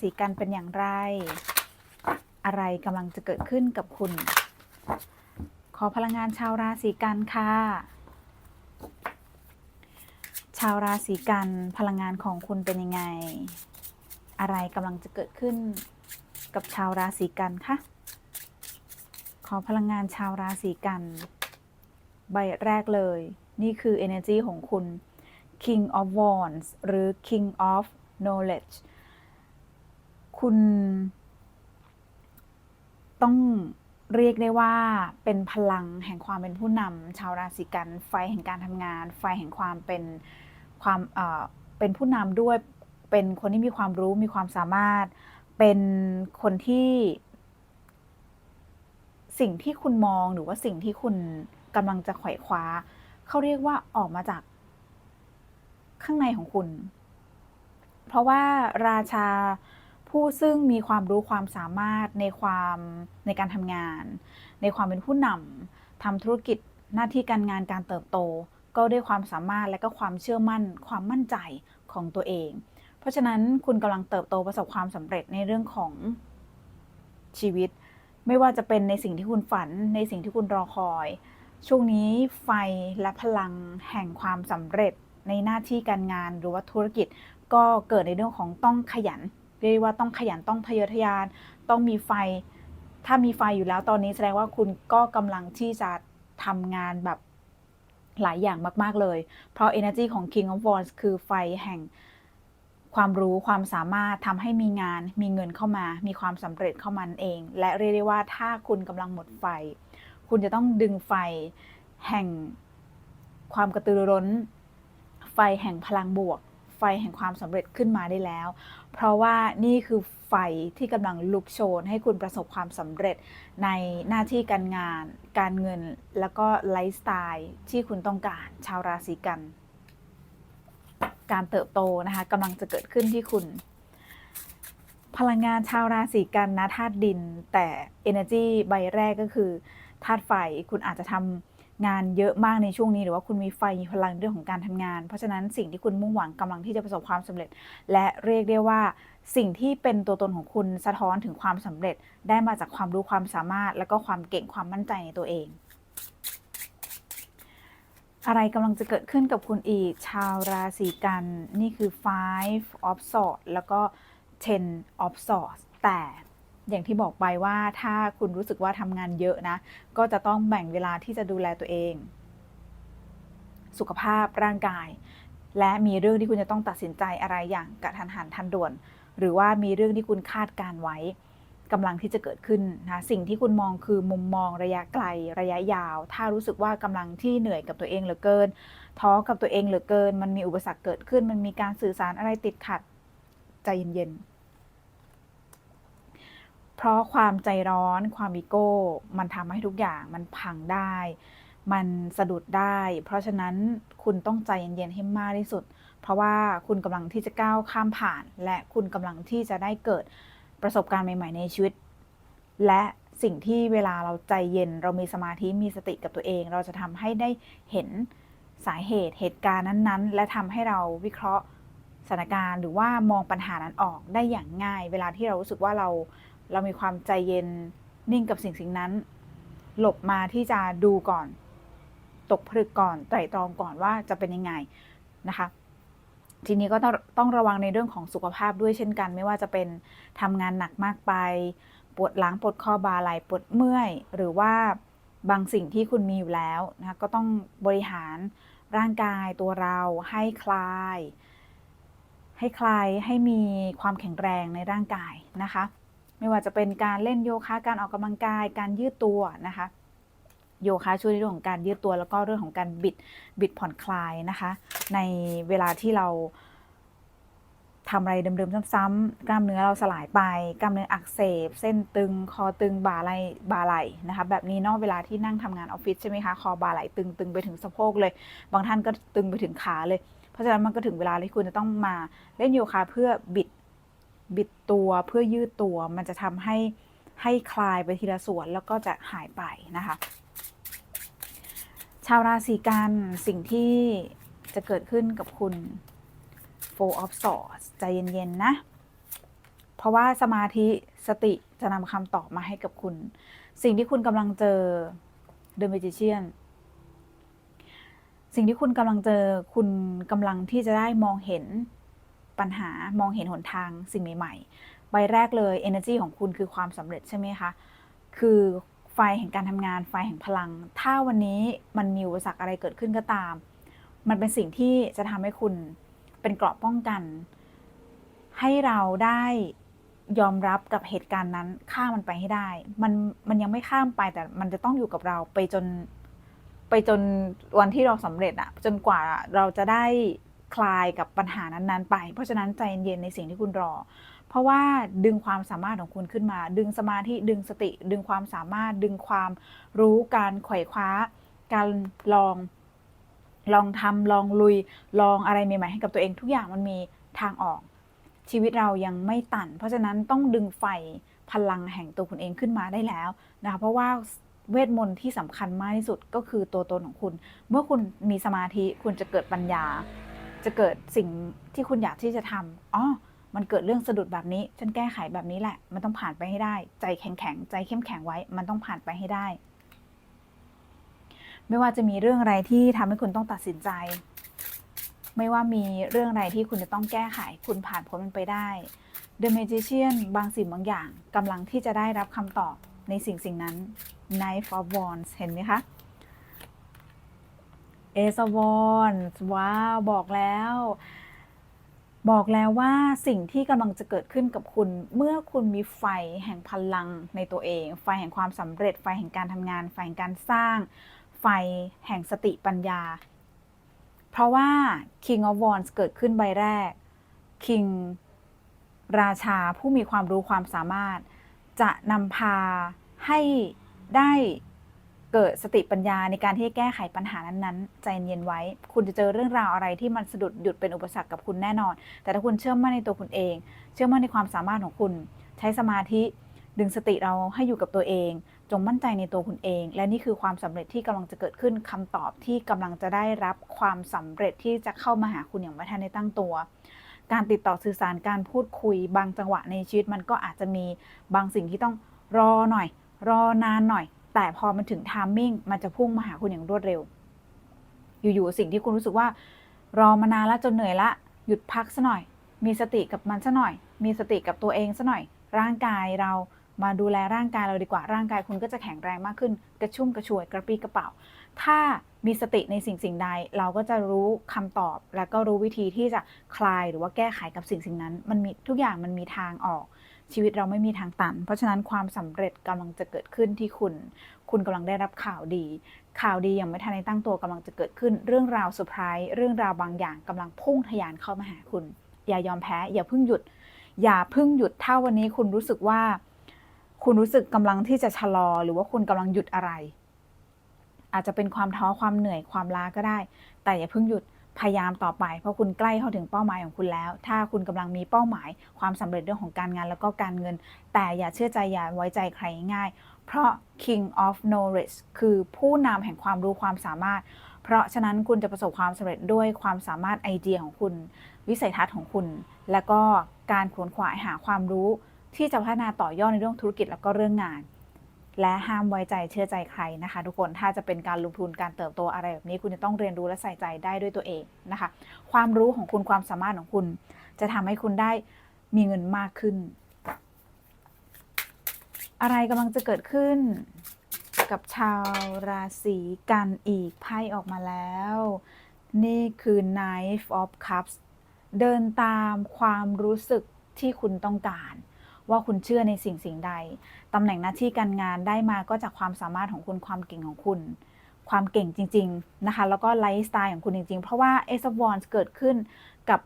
ศีกันเป็นอย่างไร อะไรกำลังจะเกิดขึ้นกับคุณ ขอพลังงานชาวราศีกันค่ะ ชาวราศีกันพลังงานของคุณเป็นยังไง อะไรกำลังจะเกิดขึ้นกับชาวราศีกันคะขอพลังงานชาวราศีกัน ใบแรกเลย นี่คือ energy ของคุณ King of Wands หรือ King of Knowledge คุณต้องเรียกได้ว่าเป็นพลังแห่งความเป็นผู้นำชาวราศีกันไฟแห่งการทำงาน ไฟแห่งความเป็นความเอ่อเป็นผู้นำด้วย เป็นคนที่มีความรู้มีความสามารถ เป็นคนที่ สิ่งที่คุณมองหรือว่าสิ่งที่คุณกำลังจะไขว่คว้าเขาเรียกว่าออกมาจากข้างในของคุณ เพราะว่าราชา ผู้ซึ่งมีความรู้ความสามารถในความในการทำงาน ในความเป็นผู้นำทำธุรกิจหน้าที่การงานการเติบโต ก็ด้วยความสามารถและก็ความเชื่อมั่น ความมั่นใจของตัวเอง เพราะฉะนั้นคุณกำลังเติบโตประสบความสำเร็จในเรื่องของชีวิต ไม่ว่าจะเป็นในสิ่งที่คุณฝัน ในสิ่งที่คุณรอคอย ช่วงนี้ไฟและพลังแห่งความสำเร็จในหน้าที่การงานหรือว่าธุรกิจ ก็เกิดในเรื่องของต้องขยัน เรียกว่าต้องขยันต้องทะเยอทะยาน ต้องมีไฟ ถ้ามีไฟอยู่แล้วตอนนี้แสดงว่าคุณก็กำลังที่จะทำงานแบบหลายอย่างมาก ๆ เลย เพราะ energy ของ King of Wands คือไฟแห่งความรู้ความสามารถทำให้มีงาน มีเงินเข้ามา มีความสำเร็จเข้ามานั่นเอง และเรียกได้ว่าถ้าคุณกำลังหมดไฟ คุณจะต้องดึงไฟแห่งความกระตือรือร้น ไฟแห่งพลังบวก ไฟแห่งความสำเร็จขึ้นมาได้แล้ว เพราะว่านี่คือไฟที่กำลังลุกโชน ให้คุณประสบความสำเร็จในหน้าที่การงาน การเงินแล้วก็ไลฟ์สไตล์ที่คุณต้องการชาวราศีกัน การเติบโตนะคะกำลังจะเกิดขึ้นที่คุณ พลังงานชาวราศีกันนะธาตุดิน แต่ energy ใบแรกก็คือธาตุไฟคุณอาจจะทำ งานเยอะมากในช่วงนี้ หรือว่าคุณมีไฟมีพลังเรื่องของการทำงาน เพราะฉะนั้นสิ่งที่คุณมุ่งหวังกำลังที่จะประสบความสำเร็จ และเรียกได้ว่า สิ่งที่เป็นตัวตนของคุณสะท้อนถึงความสำเร็จ ได้มาจากความรู้ความสามารถ และก็ความเก่งความมั่นใจในตัวเอง อะไรกำลังจะเกิดขึ้นกับคุณอีก ชาวราศีกันนี่คือ five of swords แล้วก็ ten of swords แต่ อย่างที่บอกไปว่าถ้าคุณรู้สึกว่าทำงานเยอะนะ ก็จะต้องแบ่งเวลาที่จะดูแลตัวเอง สุขภาพร่างกาย และมีเรื่องที่คุณจะต้องตัดสินใจอะไรอย่างกระทันหันทันด่วน หรือว่ามีเรื่องที่คุณคาดการไว้กำลังที่จะเกิดขึ้นนะสิ่งที่คุณมองคือมุมมองระยะไกลระยะยาว ถ้ารู้สึกว่ากำลังที่เหนื่อยกับตัวเองเหลือเกิน ท้อกับตัวเองเหลือเกิน มันมีอุปสรรคเกิดขึ้น มันมีการสื่อสารอะไรติดขัดใจเย็นๆ เพราะความใจร้อน ความอีโก้ มันทำให้ทุกอย่างมันพังได้ มันสะดุดได้ เพราะฉะนั้นคุณต้องใจเย็นๆให้มากที่สุด เพราะว่าคุณกำลังที่จะก้าวข้ามผ่าน และคุณกำลังที่จะได้เกิดประสบการณ์ใหม่ ๆ ในชีวิต และสิ่งที่เวลาเราใจเย็น เรามีสมาธิมีสติกับตัวเอง เราจะทำให้ได้เห็นสาเหตุเหตุการณ์นั้นๆ และทำให้เราวิเคราะห์สถานการณ์ หรือว่ามองปัญหานั้นออกได้อย่างง่าย เวลาที่เรารู้สึกว่าเรา เรามีความใจเย็นนิ่งกับสิ่งสิ่งนั้น หลบมาที่จะดูก่อน ตกผลึกก่อนไตร่ตรองก่อนว่าจะเป็นยังไงนะคะ ทีนี้ก็ต้องต้องระวังในเรื่องของสุขภาพด้วยเช่นกัน ไม่ว่าจะเป็นทำงานหนักมากไป ปวดหลังปวดคอบ่าไหล่ปวดเมื่อย หรือว่าบางสิ่งที่คุณมีอยู่แล้วนะคะก็ต้องบริหารร่างกายตัวเราให้คลาย ให้คลายให้มีความแข็งแรงในร่างกายนะคะ ไม่ว่าจะเป็นการเล่นโยคะการออกกำลังกายการยืดตัวนะคะ โยคะช่วยในเรื่องของการยืดตัวแล้วก็เรื่องของการบิดบิดผ่อนคลายนะคะ ในเวลาที่เราทำอะไรเดิมๆซ้ำๆกล้ามเนื้อเราสลายไป กล้ามเนื้ออักเสบ เส้นตึง คอตึง บ่าไหลบ่าไหลนะคะ แบบนี้นอกเวลาที่นั่งทำงานออฟฟิศใช่ไหมคะ คอบ่าไหลตึงตึงไปถึงสะโพกเลย บางท่านก็ตึงไปถึงขาเลย เพราะฉะนั้นมันก็ถึงเวลาที่คุณจะต้องมาเล่นโยคะเพื่อบิด บิดตัวเพื่อยืดตัว มันจะทำให้ให้คลายไปทีละส่วนแล้วก็จะหายไปนะคะ ชาวราศีกันสิ่งที่จะเกิดขึ้นกับคุณ Four of Swords ใจเย็น ๆ นะ เพราะว่าสมาธิสติจะนำคำตอบมาให้กับคุณ สิ่งที่คุณกำลังเจอ The Magician สิ่งที่คุณกำลังเจอคุณกำลังที่จะได้มองเห็น ปัญหามองเห็นหนทางสิ่งใหม่ๆใบแรกเลย energy ของคุณคือความสำเร็จใช่ไหมคะ คือไฟแห่งการทำงานไฟแห่งพลัง ถ้าวันนี้มันมีอุปสรรคอะไรเกิดขึ้นก็ตาม มันเป็นสิ่งที่จะทำให้คุณเป็นเกราะป้องกัน ให้เราได้ยอมรับกับเหตุการณ์นั้นข้ามมันไปให้ได้ มันมันยังไม่ข้ามไปแต่มันจะต้องอยู่กับเราไปจน ไปจนวันที่เราสำเร็จอะจนกว่าเราจะได้ คลายกับปัญหานั้นๆ ไป เพราะฉะนั้นใจเย็นในสิ่งที่คุณรอ เพราะว่าดึงความสามารถของคุณขึ้นมา ดึงสมาธิดึงสติ ดึงความสามารถ ดึงความรู้การไขว่คว้า การลอง ลองทำลองลุย ลองอะไรใหม่ๆให้กับตัวเองทุกอย่างมันมีทางออก ชีวิตเรายังไม่ตัน เพราะฉะนั้นต้องดึงไฟพลังแห่งตัวคุณเองขึ้นมาได้แล้วนะคะเพราะว่าเวทมนต์ที่สำคัญมากที่สุดก็คือตัวตนของคุณ เมื่อคุณมีสมาธิคุณจะเกิดปัญญา จะเกิดสิ่งที่คุณอยากที่จะทำอ๋อ มันเกิดเรื่องสะดุดแบบนี้ ฉันแก้ไขแบบนี้แหละ มันต้องผ่านไปให้ได้ ใจแข็งแข็งใจเข้มแข็งไว้ มันต้องผ่านไปให้ได้ ไม่ว่าจะมีเรื่องอะไรที่ทำให้คุณต้องตัดสินใจ ไม่ว่ามีเรื่องอะไรที่คุณจะต้องแก้ไข คุณผ่านพ้นมันไปได้ The Magician บางสิ่งบางอย่างกำลังที่จะได้รับคำตอบในสิ่งสิ่งนั้น Knife of Wands เห็นไหมคะ Ace of Wands ว้าว บอกแล้ว บอกแล้วว่าสิ่งที่กำลังจะเกิดขึ้นกับคุณ เมื่อคุณมีไฟแห่งพลังในตัวเอง ไฟแห่งความสำเร็จ ไฟแห่งการทำงาน ไฟแห่งการสร้าง ไฟแห่งสติปัญญา เพราะว่า King of Wands เกิดขึ้นใบแรก King ราชาผู้มีความรู้ความสามารถ จะนำพาให้ได้ เกิดสติปัญญาในการที่แก้ไขปัญหานั้นๆ ใจเย็นไว้ คุณจะเจอเรื่องราวอะไรที่มันสะดุดหยุดเป็นอุปสรรคกับคุณแน่นอน แต่ถ้าคุณเชื่อมั่นในตัวคุณเอง เชื่อมั่นในความสามารถของคุณ ใช้สมาธิดึงสติเราให้อยู่กับตัวเอง จงมั่นใจในตัวคุณเอง และนี่คือความสำเร็จที่กำลังจะเกิดขึ้นคำตอบที่กำลังจะได้รับความสำเร็จที่จะเข้ามาหาคุณอย่างไม่ทันได้ตั้งตัว การติดต่อสื่อสารการพูดคุย บางจังหวะในชีวิตมันก็อาจจะมีบางสิ่งที่ต้องรอหน่อย รอนานหน่อย แต่พอมันถึงทามมิ่งมันจะพุ่งมาหาคุณอย่างรวดเร็ว อยู่ๆสิ่งที่คุณรู้สึกว่า รอมานานแล้วจนเหนื่อยละ หยุดพักซะหน่อย มีสติกับมันซะหน่อย มีสติกับตัวเองซะหน่อย ร่างกายเรามาดูแลร่างกายเราดีกว่าร่างกายคุณก็จะแข็งแรงมากขึ้น กระชุ่มกระชวยกระปี้กระเป๋า ถ้ามีสติในสิ่งสิ่งใด เราก็จะรู้คำตอบ และก็รู้วิธีที่จะคลายหรือว่าแก้ไขกับสิ่งสิ่งนั้น มันมีทุกอย่างมันมีทางออก ชีวิตเราไม่มีทางตัน เพราะฉะนั้นความสำเร็จกำลังจะเกิดขึ้นที่คุณ คุณกำลังได้รับข่าวดี ข่าวดียังไม่ทันในตั้งตัวกำลังจะเกิดขึ้น เรื่องราวเซอร์ไพรส์เรื่องราวบางอย่างกำลังพุ่งทะยานเข้ามาหาคุณ อย่ายอมแพ้ อย่าเพิ่งหยุด อย่าเพิ่งหยุดถ้าวันนี้คุณรู้สึกว่า คุณรู้สึกกำลังที่จะชะลอ หรือว่าคุณกำลังหยุดอะไร อาจจะเป็นความท้อความเหนื่อยความล้าก็ได้ แต่อย่าเพิ่งหยุด พยายามต่อไป เพราะคุณใกล้เข้าถึงเป้าหมายของคุณแล้ว ถ้าคุณกำลังมีเป้าหมาย ความสำเร็จเรื่องของการงานแล้วก็การเงิน แต่อย่าเชื่อใจอย่าไว้ใจใครง่าย เพราะ King of Knowledge คือผู้นำแห่งความรู้ความสามารถ เพราะฉะนั้นคุณจะประสบความสำเร็จด้วยความสามารถไอเดียของคุณ วิสัยทัศน์ของคุณ และก็การขวนขวายหาความรู้ที่จะพัฒนาต่อยอดในเรื่องธุรกิจแล้วก็เรื่องงาน และห้ามไว้ใจเชื่อใจใครนะคะ ทุกคนถ้าจะเป็นการลงทุนการเติบโตอะไรแบบนี้คุณจะต้องเรียนรู้และใส่ใจได้ด้วยตัวเองนะคะ ความรู้ของคุณความสามารถของคุณ จะทำให้คุณได้มีเงินมากขึ้น อะไรกำลังจะเกิดขึ้นกับชาวราศีกันอีกไพ่ออกมาแล้ว นี่คือ Knife of Cups เดินตามความรู้สึกที่คุณต้องการ ว่าคุณเชื่อในสิ่งสิ่งใดตำแหน่งหน้าที่การงานได้มาก็จากความสามารถของคุณความเก่งของคุณ ความเก่งจริง ๆ นะคะ แล้วก็ไลฟ์สไตล์ของคุณจริง ๆ เพราะว่า Ace of Wands เกิดขึ้นกับ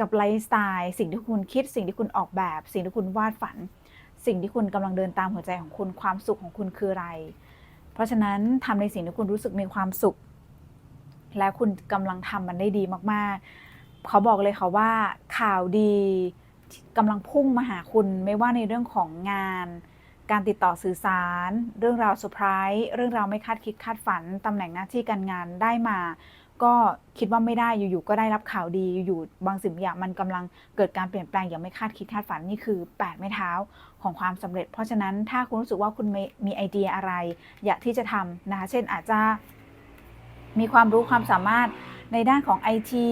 กับไลฟ์สไตล์สิ่งที่คุณคิด สิ่งที่คุณออกแบบ สิ่งที่คุณวาดฝัน สิ่งที่คุณกำลังเดินตามหัวใจของคุณความสุขของคุณคืออะไร เพราะฉะนั้นทำในสิ่งที่คุณรู้สึกมีความสุข และคุณกำลังทำมันได้ดีมากๆ เขาบอกเลยค่ะว่าข่าวดี กำลังพุ่งมาหาคุณไม่ว่าในเรื่องของงาน การติดต่อสื่อสาร เรื่องราวเซอร์ไพรส์เรื่องราวไม่คาดคิดคาดฝันตำแหน่งหน้าที่การงานได้มา ก็คิดว่าไม่ได้อยู่ๆก็ได้รับข่าวดีอยู่ๆบางสิ่งบางอย่างมันกำลังเกิดการเปลี่ยนแปลงอย่างไม่คาดคิดคาดฝันนี่คือแปดไม้เท้าของความสำเร็จ เพราะฉะนั้นถ้าคุณรู้สึกว่าคุณมีไอเดียอะไร อยากที่จะทำนะคะเช่นอาจจะมีความรู้ความสามารถในด้านของไอที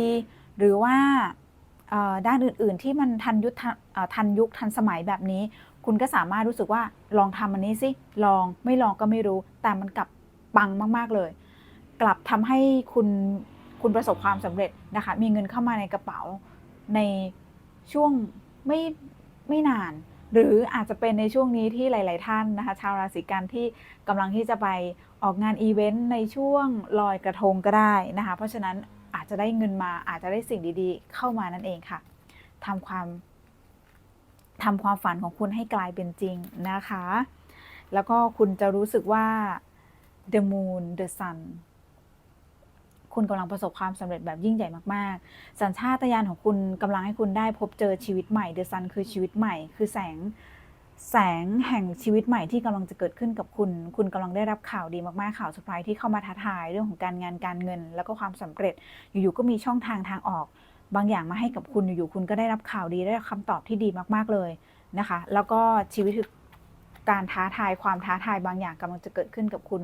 หรือว่า ด้านอื่น ๆ ที่มันทันยุคทันยุคทันสมัยแบบนี้ คุณก็สามารถรู้สึกว่าลองทำอันนี้สิลองไม่ลองก็ไม่รู้ แต่มันกลับปังมาก ๆ เลย กลับทำให้คุณคุณประสบความสำเร็จนะคะ มีเงินเข้ามาในกระเป๋าในช่วงไม่ไม่นาน หรืออาจจะเป็นในช่วงนี้ที่หลาย ๆ ท่านนะคะ ชาวราศีกันที่กำลังที่จะไปออกงานอีเวนต์ในช่วงลอยกระทงก็ได้นะคะ เพราะฉะนั้น จะได้เงินมาอาจจะได้สิ่งดีๆ เข้ามานั่นเองค่ะทำความทำความฝันของคุณให้กลายเป็นจริงนะคะ แล้วก็คุณจะรู้สึกว่า the moon the sun คุณกำลังประสบความสำเร็จแบบยิ่งใหญ่มากๆ สัญชาตญาณของคุณกำลังให้คุณได้พบเจอชีวิตใหม่ the sun คือชีวิตใหม่ คือแสง แสงแห่งชีวิตใหม่ที่กำลังจะเกิดขึ้นกับคุณ คุณกำลังได้รับข่าวดีมากๆ ข่าวเซอร์ไพรส์ที่เข้ามาท้าทายเรื่องของการงานการเงิน แล้วก็ความสำเร็จ อยู่ๆก็มีช่องทางทางออก บางอย่างมาให้กับคุณอยู่ๆคุณก็ได้รับข่าวดีได้รับคำตอบที่ดีมากๆเลยนะคะ แล้วก็ชีวิตคือการท้าทายความท้าทายบางอย่างกำลังจะเกิดขึ้นกับคุณ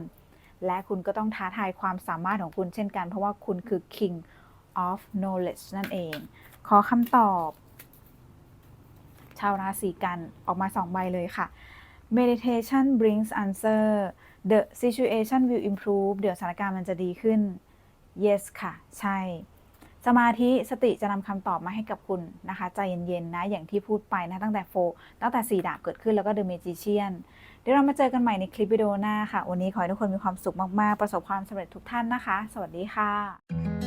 และคุณก็ต้องท้าทายความสามารถของคุณเช่นกัน เพราะว่าคุณคือ king of knowledge นั่นเอง ขอคำตอบ ชาวราศีกันออกมาสองใบเลยค่ะ meditation brings answer the situation will improve เดี๋ยวสถานการณ์มันจะดีขึ้น yes ค่ะ ใช่ สมาธิสติจะนำคำตอบมาให้กับคุณนะคะ ใจเย็นๆ นะ อย่างที่พูดไปนะ ตั้งแต่โฟ ตั้งแต่ 4 ดาบเกิดขึ้นแล้วก็ The Magician เดี๋ยวเรามาเจอกันใหม่ในคลิปวิดีโอหน้าค่ะ วันนี้ขอให้ทุกคนมีความสุขมากๆ ประสบความสำเร็จทุกท่านนะคะ สวัสดีค่ะ